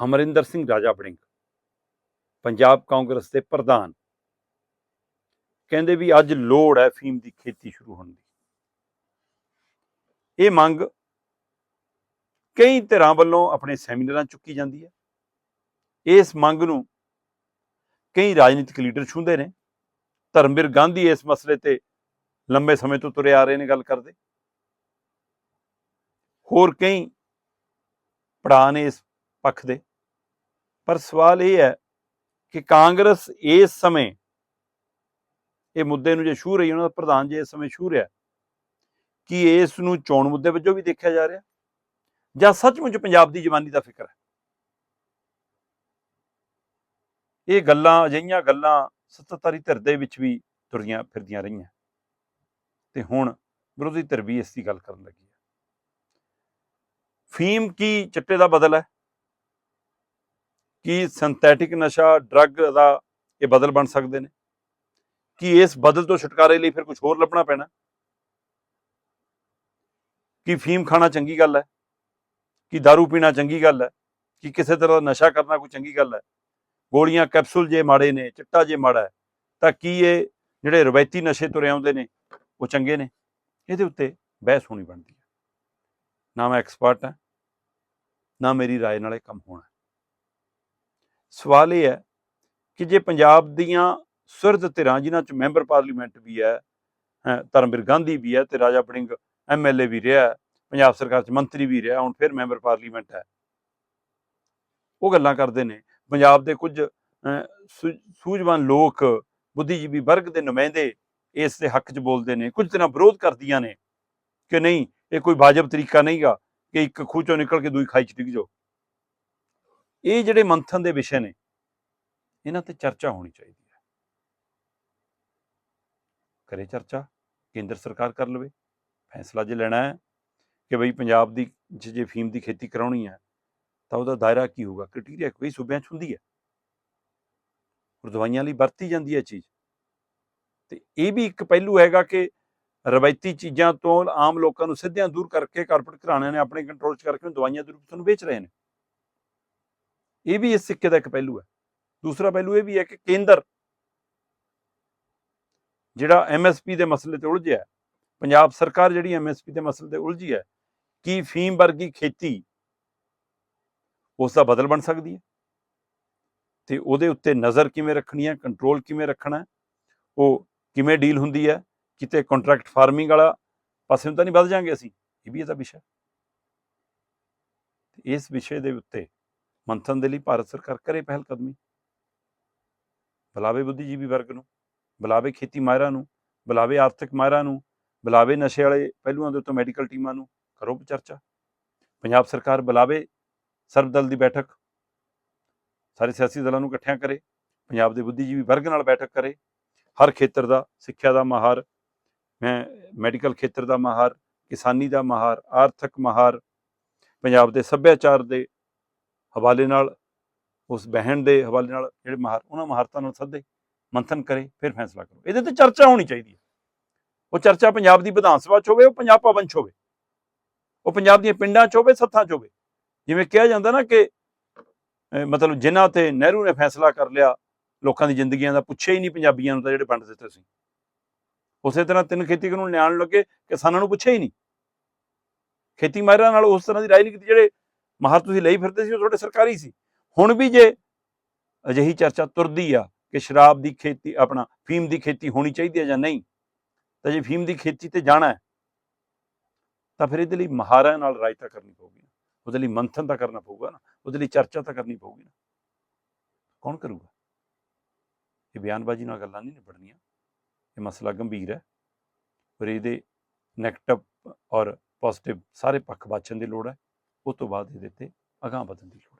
ਅਮਰਿੰਦਰ ਸਿੰਘ ਰਾਜਾ ਬੜਿੰਗ ਪੰਜਾਬ ਕਾਂਗਰਸ ਦੇ ਪ੍ਰਧਾਨ। ਕਹਿੰਦੇ ਵੀ ਅੱਜ ਲੋੜ ਹੈ ਫੀਮ ਦੀ ਖੇਤੀ ਸ਼ੁਰੂ ਹੋਣ ਦੀ। ਇਹ ਮੰਗ ਕਈ ਧਿਰਾਂ ਵੱਲੋਂ ਆਪਣੇ ਸੈਮੀਨਾਰਾਂ ਚੁੱਕੀ ਜਾਂਦੀ ਹੈ। ਇਸ ਮੰਗ ਨੂੰ ਕਈ ਰਾਜਨੀਤਿਕ ਲੀਡਰ ਛੂੰਦੇ ਨੇ। ਧਰਮਵੀਰ ਗਾਂਧੀ ਇਸ ਮਸਲੇ ਤੇ ਲੰਬੇ ਸਮੇਂ ਤੋਂ ਤੁਰੇ ਆ ਰਹੇ ਨੇ ਗੱਲ ਕਰਦੇ। ਹੋਰ ਕਈ ਪੜਾਅ ਨੇ ਇਸ ਪੱਖ ਦੇ। ਪਰ ਸਵਾਲ ਇਹ ਹੈ ਕਿ ਕਾਂਗਰਸ ਇਸ ਸਮੇਂ ਇਹ ਮੁੱਦੇ ਨੂੰ ਜੇ ਛੂ ਰਹੀ ਉਹਨਾਂ ਦਾ ਪ੍ਰਧਾਨ ਜੇ ਇਸ ਸਮੇਂ ਛੂ ਰਿਹਾ ਕਿ ਇਸ ਨੂੰ ਚੋਣ ਮੁੱਦੇ ਵਜੋਂ ਵੀ ਦੇਖਿਆ ਜਾ ਰਿਹਾ ਜਾਂ ਸੱਚਮੁੱਚ ਪੰਜਾਬ ਦੀ ਜਵਾਨੀ ਦਾ ਫਿਕਰ ਹੈ? ਇਹ ਗੱਲਾਂ, ਅਜਿਹੀਆਂ ਗੱਲਾਂ ਸੱਤਾਧਾਰੀ ਧਿਰ ਦੇ ਵਿੱਚ ਵੀ ਤੁਰੀਆਂ ਫਿਰਦੀਆਂ ਰਹੀਆਂ। ਤੇ ਹੁਣ ਵਿਰੋਧੀ ਧਿਰ ਵੀ ਇਸ ਦੀ ਗੱਲ ਕਰਨ ਲੱਗੀ ਹੈ। ਫੀਮ ਕੀ ਚਿੱਟੇ ਦਾ ਬਦਲ ਹੈ? ਕੀ ਸਿੰਥੈਟਿਕ ਨਸ਼ਾ ਡਰੱਗ ਦਾ ਇਹ ਬਦਲ ਬਣ ਸਕਦੇ ਨੇ ਕੀ ਇਸ ਬਦਲ ਤੋਂ ਛੁਟਕਾਰੇ ਲਈ ਫਿਰ ਕੁਝ ਹੋਰ ਲੱਭਣਾ ਪੈਣਾ ਕੀ ਫੀਮ ਖਾਣਾ ਚੰਗੀ ਗੱਲ ਹੈ ਕੀ दारू ਪੀਣਾ ਚੰਗੀ ਗੱਲ ਹੈ ਕਿ ਕਿਸੇ ਤਰ੍ਹਾਂ ਦਾ ਨਸ਼ਾ ਕਰਨਾ ਕੋਈ ਚੰਗੀ ਗੱਲ ਹੈ ਗੋਲੀਆਂ ਕੈਪਸੂਲ ਜੇ ਮਾੜੇ ਨੇ ਚਿੱਟਾ ਜੇ ਮਾੜਾ ਹੈ ਤਾਂ ਕੀ ਇਹ ਜਿਹੜੇ ਰਵਾਇਤੀ ਨਸ਼ੇ ਤੁਰੇ ਆਉਂਦੇ ਨੇ ਉਹ ਚੰਗੇ ਨੇ ਇਹਦੇ ਉੱਤੇ ਬਹਿਸ ਹੋਣੀ ਬਣਦੀ ਹੈ ਨਾ ਮੈਂ ਐਕਸਪਰਟ ਹਾਂ ਨਾ ਮੇਰੀ رائے ਨਾਲ ਇਹ ਕੰਮ ਹੋਣਾ ਸਵਾਲ ਇਹ ਹੈ ਕਿ ਜੇ ਪੰਜਾਬ ਦੀਆਂ ਸੁਰਦ ਧਿਰਾਂ, ਜਿਨ੍ਹਾਂ ਚ ਮੈਂਬਰ ਪਾਰਲੀਮੈਂਟ ਵੀ ਹੈ ਧਰਮਵੀਰ ਗਾਂਧੀ ਵੀ ਹੈ ਤੇ ਰਾਜਾ ਵੜਿੰਗ ਐਮਐਲਏ ਵੀ ਰਿਹਾ, ਪੰਜਾਬ ਸਰਕਾਰ ਚ ਮੰਤਰੀ ਵੀ ਰਿਹਾ, ਹੁਣ ਫਿਰ ਮੈਂਬਰ ਪਾਰਲੀਮੈਂਟ ਹੈ। ਉਹ ਗੱਲਾਂ ਕਰਦੇ ਨੇ। ਪੰਜਾਬ ਦੇ ਕੁਝ ਸੂਝਵਾਨ ਲੋਕ, ਬੁੱਧੀਜੀਵੀ ਵਰਗ ਦੇ ਨੁਮਾਇੰਦੇ ਇਸ ਦੇ ਹੱਕ 'ਚ ਬੋਲਦੇ ਨੇ। ਕੁਝ ਤਰ੍ਹਾਂ ਵਿਰੋਧ ਕਰਦੀਆਂ ਨੇ ਕਿ ਨਹੀਂ, ਇਹ ਕੋਈ ਵਾਜਬ ਤਰੀਕਾ ਨਹੀਂਗਾ ਕਿ ਇੱਕ ਖੂਹ ਚੋਂ ਨਿਕਲ ਕੇ ਦੂਈ ਖਾਈ 'ਚ ਡਿੱਗ ਜਾਓ। ਇਹ ਜਿਹੜੇ ਮੰਥਨ ਦੇ ਵਿਸ਼ੇ ਨੇ, ਇਹਨਾਂ ਤੇ ਚਰਚਾ ਹੋਣੀ ਚਾਹੀਦੀ ਹੈ। ਕਰੇ ਚਰਚਾ, ਕੇਂਦਰ ਸਰਕਾਰ ਕਰ ਲਵੇ, ਫੈਸਲਾ ਜੇ ਲੈਣਾ ਹੈ ਕਿ ਬਈ ਪੰਜਾਬ ਦੀ 'ਚ ਜੇ ਫੀਮ ਦੀ ਖੇਤੀ ਕਰਾਉਣੀ ਹੈ, ਤਾਂ ਉਹਦਾ ਦਾਇਰਾ ਕੀ ਹੋਊਗਾ? ਕ੍ਰਾਈਟੇਰੀਆ ਕੋਈ ਸੂਬਿਆਂ 'ਚ ਹੁੰਦੀ ਹੈ। ਔਰ ਦਵਾਈਆਂ ਲਈ ਵਰਤੀ ਜਾਂਦੀ ਹੈ ਚੀਜ਼। ਤੇ ਇਹ ਵੀ ਇੱਕ ਪਹਿਲੂ ਹੈਗਾ ਕਿ ਰਵਾਇਤੀ ਚੀਜ਼ਾਂ ਤੋਂ ਆਮ ਲੋਕਾਂ ਨੂੰ ਸਿੱਧਿਆਂ ਦੂਰ ਕਰਕੇ ਕਾਰਪੋਰੇਟ ਘਰਾਣਿਆਂ ਨੇ ਆਪਣੇ ਕੰਟਰੋਲ 'ਚ ਕਰਕੇ ਦਵਾਈਆਂ ਦੇ ਰੂਪ 'ਚ ਤੁਹਾਨੂੰ ਵੇਚ ਰਹੇ ਨੇ। ਇਹ ਵੀ ਇਸ ਸਿੱਕੇ ਦਾ ਇੱਕ ਪਹਿਲੂ ਹੈ। ਦੂਸਰਾ ਪਹਿਲੂ ਇਹ ਵੀ ਹੈ ਕਿ ਕੇਂਦਰ ਜਿਹੜਾ ਐਮਐਸਪੀ ਦੇ ਮਸਲੇ ਤੇ ਉਲਝਿਆ ਹੈ, ਪੰਜਾਬ ਸਰਕਾਰ ਜਿਹੜੀ ਐਮਐਸਪੀ ਦੇ ਮਸਲੇ ਤੇ ਉਲਝੀ ਹੈ ਕੀ ਫੀਮ ਵਰਗੀ ਖੇਤੀ ਉਸ ਦਾ ਬਦਲ ਬਣ ਸਕਦੀ ਹੈ? ਤੇ ਉਹਦੇ ਉੱਤੇ ਨਜ਼ਰ ਕਿਵੇਂ ਰੱਖਣੀ ਹੈ ਕੰਟਰੋਲ ਕਿਵੇਂ ਰੱਖਣਾ ਉਹ ਕਿਵੇਂ ਡੀਲ ਹੁੰਦੀ ਹੈ ਕਿਤੇ ਕੰਟਰੈਕਟ ਫਾਰਮਿੰਗ ਵਾਲਾ ਪਾਸੇ ਨੂੰ ਤਾਂ ਨਹੀਂ ਵੱਧ ਜਾਾਂਗੇ ਅਸੀਂ ਇਹ ਵੀ ਇਹਦਾ ਵਿਸ਼ਾ ਇਸ ਵਿਸ਼ੇ ਦੇ ਉੱਤੇ ਮੰਥਨ ਦੇ ਲਈ ਭਾਰਤ ਸਰਕਾਰ ਕਰੇ ਪਹਿਲ ਕਦਮੀ ਬੁਲਾਵੇ ਬੁੱਧੀਜੀਵੀ ਵਰਗ ਨੂੰ, ਬੁਲਾਵੇ ਖੇਤੀ ਮਾਹਿਰਾਂ ਨੂੰ, ਬੁਲਾਵੇ ਆਰਥਿਕ ਮਾਹਿਰਾਂ ਨੂੰ, ਬੁਲਾਵੇ ਨਸ਼ੇ ਵਾਲੇ ਪਹਿਲੂਆਂ ਦੇ ਉੱਤੇ ਮੈਡੀਕਲ ਟੀਮਾਂ ਨੂੰ ਕਰੋ ਚਰਚਾ। ਪੰਜਾਬ ਸਰਕਾਰ ਬੁਲਾਵੇ ਸਰਬਦਲ ਦੀ ਬੈਠਕ। ਸਾਰੇ ਸਿਆਸੀ ਦਲਾਂ ਨੂੰ ਇਕੱਠਿਆਂ ਕਰੇ, ਪੰਜਾਬ ਦੇ ਬੁੱਧੀਜੀਵੀ ਵਰਗ ਨਾਲ ਬੈਠਕ ਕਰੇ। ਹਰ ਖੇਤਰ ਦਾ, ਸਿੱਖਿਆ ਦਾ ਮਾਹਰ, ਮੈਂ ਮੈਡੀਕਲ ਖੇਤਰ ਦਾ ਮਾਹਰ, ਕਿਸਾਨੀ ਦਾ ਮਾਹਰ, ਆਰਥਿਕ ਮਾਹਰ, ਪੰਜਾਬ ਦੇ ਸੱਭਿਆਚਾਰ ਦੇ ਹਵਾਲੇ ਨਾਲ, ਉਸ ਬਹਿਣ ਦੇ ਹਵਾਲੇ ਨਾਲ ਜਿਹੜੇ ਮਹਾਰ, ਉਹਨਾਂ ਮਹਾਰਤਾਂ ਨੂੰ ਸੱਦੇ, ਮੰਥਨ ਕਰੇ, ਫਿਰ ਫੈਸਲਾ ਕਰੋ। ਇਹਦੇ ਤੇ ਚਰਚਾ ਹੋਣੀ ਚਾਹੀਦੀ ਹੈ। ਉਹ ਚਰਚਾ ਪੰਜਾਬ ਦੀ ਵਿਧਾਨ ਸਭਾ 'ਚ ਹੋਵੇ, ਉਹ ਪੰਜਾਬ ਭਵਨ 'ਚ ਹੋਵੇ। ਉਹ ਪੰਜਾਬ ਦੀਆਂ ਪਿੰਡਾਂ 'ਚ ਹੋਵੇ, ਸੱਥਾਂ 'ਚ ਹੋਵੇ। ਜਿਵੇਂ ਕਿਹਾ ਜਾਂਦਾ ਨਾ ਕਿ ਮਤਲਬ ਜਿਨ੍ਹਾਂ ਤੇ ਨਹਿਰੂ ਨੇ ਫੈਸਲਾ ਕਰ ਲਿਆ, ਲੋਕਾਂ ਦੀ ਜ਼ਿੰਦਗੀਆਂ ਦਾ ਪੁੱਛਿਆ ਹੀ ਨਹੀਂ ਪੰਜਾਬੀਆਂ ਨੂੰ ਤਾਂ ਜਿਹੜੇ ਵੰਡ ਦਿੱਤੇ ਸੀ। ਉਸੇ ਤਰ੍ਹਾਂ ਤਿੰਨ ਖੇਤੀ ਕਾਨੂੰਨ ਲਿਆਉਣ ਲੱਗੇ ਕਿਸਾਨਾਂ ਨੂੰ ਪੁੱਛਿਆ ਹੀ ਨਹੀਂ। ਖੇਤੀ ਮਾਹਿਰਾਂ ਨਾਲ ਉਸ ਤਰ੍ਹਾਂ ਦੀ ਰਾਜਨੀਤੀ ਜਿਹੜੇ ਮਾਹਰ ਤੁਸੀਂ ਲਈ ਫਿਰਦੇ ਸੀ, ਉਹ ਤੁਹਾਡੇ ਸਰਕਾਰੀ ਸੀ। ਹੁਣ ਵੀ ਜੇ ਅਜਿਹੀ ਚਰਚਾ ਤੁਰਦੀ ਆ ਕਿ ਸ਼ਰਾਬ ਦੀ ਖੇਤੀ, ਆਪਣਾ ਫੀਮ ਦੀ ਖੇਤੀ ਹੋਣੀ ਚਾਹੀਦੀ ਹੈ ਜਾਂ ਨਹੀਂ, ਤਾਂ ਜੇ ਫੀਮ ਦੀ ਖੇਤੀ ਤੇ ਜਾਣਾ ਹੈ, ਤਾਂ ਫਿਰ ਇਹਦੇ ਲਈ ਮਹਾਰਾਂ ਨਾਲ ਰਾਇਤਾ ਕਰਨੀ ਪਊਗੀ ਉਹਦੇ ਲਈ ਮੰਥਨ ਤਾਂ ਕਰਨਾ ਪਊਗਾ ਨਾ। ਉਹਦੇ ਲਈ ਚਰਚਾ ਤਾਂ ਕਰਨੀ ਪਊਗੀ ਨਾ। ਕੌਣ ਕਰੂਗਾ? ਇਹ ਬਿਆਨਬਾਜ਼ੀ ਨਾਲ ਗੱਲਾਂ ਨਹੀਂ ਨਿਬੜਨੀਆਂ। ਇਹ ਮਸਲਾ ਗੰਭੀਰ ਹੈ ਪਰ ਇਹਦੇ ਨੈਗੇਟਿਵ ਔਰ ਪੋਜ਼ਿਟਿਵ ਸਾਰੇ ਪੱਖ ਬਾਚਣ ਦੀ ਲੋੜ ਹੈ। ਉਸ ਤੋਂ ਬਾਅਦ ਇਹਦੇ ਤੇ ਅਗਾਂਹ ਵਧਣ ਦੀ ਲੋੜ